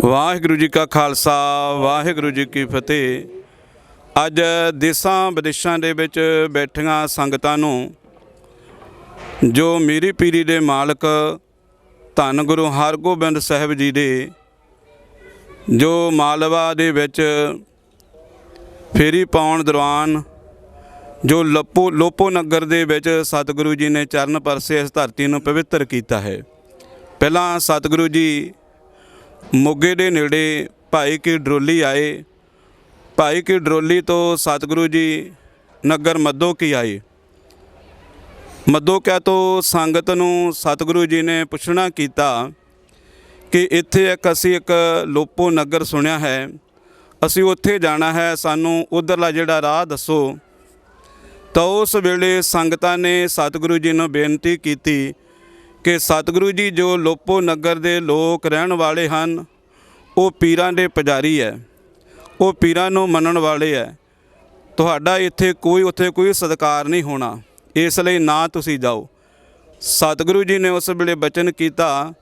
ਵਾਹਿਗੁਰੂ ਜੀ ਕਾ ਖਾਲਸਾ, ਵਾਹਿਗੁਰੂ ਜੀ ਕੀ ਫਤਿਹ। ਅੱਜ ਦੇਸਾਂ ਵਿਦੇਸ਼ਾਂ ਦੇ ਵਿੱਚ ਬੈਠੀਆਂ ਸੰਗਤਾਂ ਨੂੰ ਜੋ ਮੀਰੀ ਪੀਰੀ ਦੇ ਮਾਲਕ ਧੰਨ ਗੁਰੂ ਹਰਗੋਬਿੰਦ ਸਾਹਿਬ ਜੀ ਦੇ, ਜੋ ਮਾਲਵਾ ਦੇ ਵਿੱਚ ਫੇਰੀ ਪਾਉਣ ਦੌਰਾਨ, ਜੋ ਲੱਪੋ, ਲੋਪੋ ਨਗਰ ਦੇ ਵਿੱਚ ਸਤਿਗੁਰੂ ਜੀ ਨੇ ਚਰਨ ਪਰਸੇ ਇਸ ਧਰਤੀ ਨੂੰ ਪਵਿੱਤਰ ਕੀਤਾ ਹੈ। ਪਹਿਲਾਂ ਸਤਿਗੁਰੂ ਜੀ ਮੋਗੇ ਦੇ ਨੇੜੇ ਭਾਈ ਕੀ ਡਰੋਲੀ ਆਏ। ਭਾਈ ਕੀ ਡਰੋਲੀ ਤੋਂ ਸਤਿਗੁਰੂ ਜੀ ਨਗਰ ਮੱਦੋ ਕੀ ਆਏ। ਮੱਦੋ ਕਿਆ ਤੋਂ ਸੰਗਤ ਨੂੰ ਸਤਿਗੁਰੂ ਜੀ ਨੇ ਪੁੱਛਣਾ ਕੀਤਾ ਕਿ ਇੱਥੇ ਇੱਕ ਅਸੀਂ ਇੱਕ ਲੋਪੋ ਨਗਰ ਸੁਣਿਆ ਹੈ। ਅਸੀਂ ਉੱਥੇ ਜਾਣਾ ਹੈ, ਸਾਨੂੰ ਉਧਰਲਾ ਜਿਹੜਾ ਰਾਹ ਦੱਸੋ। ਤਾਂ ਉਸ ਵੇਲੇ ਸੰਗਤਾਂ ਨੇ ਸਤਿਗੁਰੂ ਜੀ ਨੂੰ ਬੇਨਤੀ ਕੀਤੀ ਕਿ ਸਤਿਗੁਰੂ ਜੀ ਜੋ ਲੋਪੋ ਨਗਰ ਦੇ ਲੋਕ ਰਹਿਣ ਵਾਲੇ ਹਨ, ਉਹ ਪੀਰਾਂ ਦੇ ਪੁਜਾਰੀ ਹੈ ਉਹ ਪੀਰਾਂ ਨੂੰ ਮੰਨਣ ਵਾਲੇ ਹੈ ਤੁਹਾਡਾ ਇੱਥੇ ਕੋਈ, ਉੱਥੇ ਕੋਈ ਸਤਿਕਾਰ ਨਹੀਂ ਹੋਣਾ। ਇਸ ਲਈ ਨਾ ਤੁਸੀਂ ਜਾਓ। ਸਤਿਗੁਰੂ ਜੀ ਨੇ ਉਸ ਵੇਲੇ ਬਚਨ ਕੀਤਾ,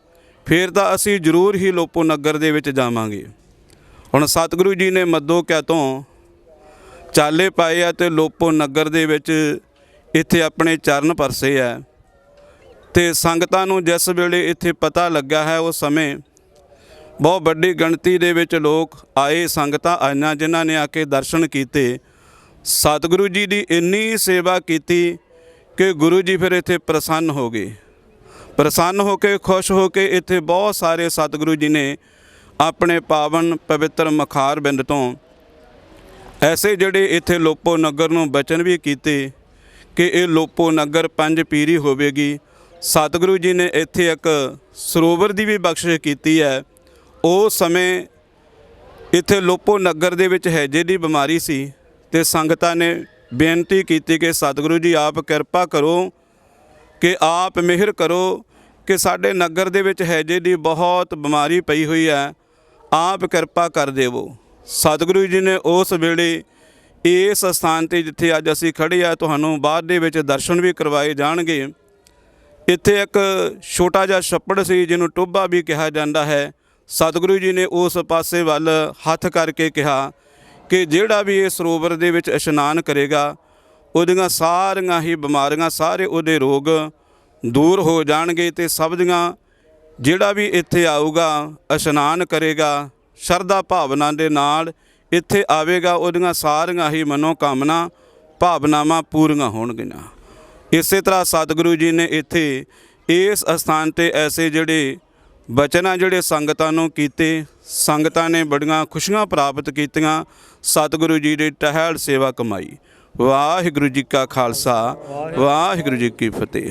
ਫਿਰ ਤਾਂ ਅਸੀਂ ਜ਼ਰੂਰ ਹੀ ਲੋਪੋ ਨਗਰ ਦੇ ਵਿੱਚ ਜਾਵਾਂਗੇ। ਹੁਣ ਸਤਿਗੁਰੂ ਜੀ ਨੇ ਮੱਦੋ ਕਿਆ ਤੋਂ ਚਾਲੇ ਪਾਏ ਆ ਤੇ ਲੋਪੋ ਨਗਰ ਦੇ ਵਿੱਚ ਇੱਥੇ ਆਪਣੇ ਚਰਨ ਪਰਸੇ ਆ ਤੇ ਸੰਗਤਾਂ ਨੂੰ ਜਿਸ ਵੇਲੇ ਇੱਥੇ ਪਤਾ ਲੱਗਾ ਹੈ, ਉਸ ਸਮੇਂ ਬਹੁਤ ਵੱਡੀ ਗਿਣਤੀ ਦੇ ਵਿੱਚ ਲੋਕ ਆਏ ਸੰਗਤਾਂ ਆਈਆਂ, ਜਿਨ੍ਹਾਂ ਨੇ ਆ ਕੇ ਦਰਸ਼ਨ ਕੀਤੇ। ਸਤਿਗੁਰੂ ਜੀ ਦੀ ਇੰਨੀ ਸੇਵਾ ਕੀਤੀ ਕਿ ਗੁਰੂ ਜੀ ਫਿਰ ਇੱਥੇ ਪ੍ਰਸੰਨ ਹੋ ਗਏ। ਪ੍ਰਸੰਨ ਹੋ ਕੇ, ਖੁਸ਼ ਹੋ ਕੇ ਇੱਥੇ ਬਹੁਤ ਸਾਰੇ ਸਤਿਗੁਰੂ ਜੀ ਨੇ ਆਪਣੇ ਪਾਵਨ ਪਵਿੱਤਰ ਮਖਾਰ ਬਿੰਦ ਤੋਂ ਐਸੇ ਜਿਹੜੇ ਇੱਥੇ ਲੋਪੋ ਨਗਰ ਨੂੰ ਬਚਨ ਵੀ ਕੀਤੇ ਕਿ ਇਹ ਲੋਪੋ ਨਗਰ ਪੰਜ ਪੀਰੀ ਹੋਵੇਗੀ। ਸਤਿਗੁਰੂ ਜੀ ਨੇ ਇੱਥੇ ਇੱਕ ਸਰੋਵਰ ਦੀ ਵੀ ਬਖਸ਼ਿਸ਼ ਕੀਤੀ ਹੈ। ਉਹ ਸਮੇਂ ਇੱਥੇ ਲੋਪੋ ਨਗਰ ਦੇ ਵਿੱਚ ਹੈਜੇ ਦੀ ਬਿਮਾਰੀ ਸੀ ਤੇ ਸੰਗਤਾਂ ਨੇ ਬੇਨਤੀ ਕੀਤੀ ਕਿ ਸਤਿਗੁਰੂ ਜੀ ਆਪ ਕਿਰਪਾ ਕਰੋ ਕਿ ਆਪ ਮਿਹਰ ਕਰੋ ਕਿ ਸਾਡੇ ਨਗਰ ਦੇ ਵਿੱਚ ਹੈਜੇ ਦੀ ਬਹੁਤ ਬਿਮਾਰੀ ਪਈ ਹੋਈ ਹੈ, ਆਪ ਕਿਰਪਾ ਕਰ ਦੇਵੋ। ਸਤਿਗੁਰੂ ਜੀ ਨੇ ਉਸ ਵੇਲੇ ਇਸ ਸਥਾਨ ਤੇ ਜਿੱਥੇ ਅੱਜ ਅਸੀਂ ਖੜੇ ਆ ਤੁਹਾਨੂੰ ਬਾਅਦ ਦੇ ਵਿੱਚ ਦਰਸ਼ਨ ਵੀ ਕਰਵਾਏ ਜਾਣਗੇ। ਇੱਥੇ ਇੱਕ ਛੋਟਾ ਜਿਹਾ ਛੱਪੜ ਸੀ ਜਿਹਨੂੰ ਟੋਭਾ ਵੀ ਕਿਹਾ ਜਾਂਦਾ ਹੈ। ਸਤਿਗੁਰੂ ਜੀ ਨੇ ਉਸ ਪਾਸੇ ਵੱਲ ਹੱਥ ਕਰਕੇ ਕਿਹਾ ਕਿ ਜਿਹੜਾ ਵੀ ਇਹ ਸਰੋਵਰ ਦੇ ਵਿੱਚ ਇਸ਼ਨਾਨ ਕਰੇਗਾ, ਉਹਦੀਆਂ ਸਾਰੀਆਂ ਹੀ ਬਿਮਾਰੀਆਂ, ਸਾਰੇ ਉਹਦੇ ਰੋਗ ਦੂਰ ਹੋ ਜਾਣਗੇ ਤੇ ਸਭ ਦੀਆਂ ਜਿਹੜਾ ਵੀ ਇੱਥੇ ਆਊਗਾ, ਇਸ਼ਨਾਨ ਕਰੇਗਾ, ਸ਼ਰਧਾ ਭਾਵਨਾ ਦੇ ਨਾਲ ਇੱਥੇ ਆਵੇਗਾ, ਉਹਦੀਆਂ ਸਾਰੀਆਂ ਹੀ ਮਨੋ ਕਾਮਨਾ ਭਾਵਨਾਵਾਂ ਪੂਰੀਆਂ ਹੋਣਗੀਆਂ। ਇਸੇ ਤਰ੍ਹਾਂ ਸਤਿਗੁਰੂ ਜੀ ਨੇ ਇੱਥੇ ਇਸ ਅਸਥਾਨ ਤੇ ਐਸੇ ਜਿਹੜੇ ਬਚਨਾਂ, ਜਿਹੜੇ ਸੰਗਤਾਂ ਨੂੰ ਕੀਤੇ, ਸੰਗਤਾਂ ਨੇ ਬੜੀਆਂ ਖੁਸ਼ੀਆਂ ਪ੍ਰਾਪਤ ਕੀਤੀਆਂ, ਸਤਿਗੁਰੂ ਜੀ ਦੀ ਟਹਿਲ ਸੇਵਾ ਕਮਾਈ। ਵਾਹਿਗੁਰੂ ਜੀ ਕਾ ਖਾਲਸਾ, ਵਾਹਿਗੁਰੂ ਜੀ ਕੀ ਫਤਿਹ।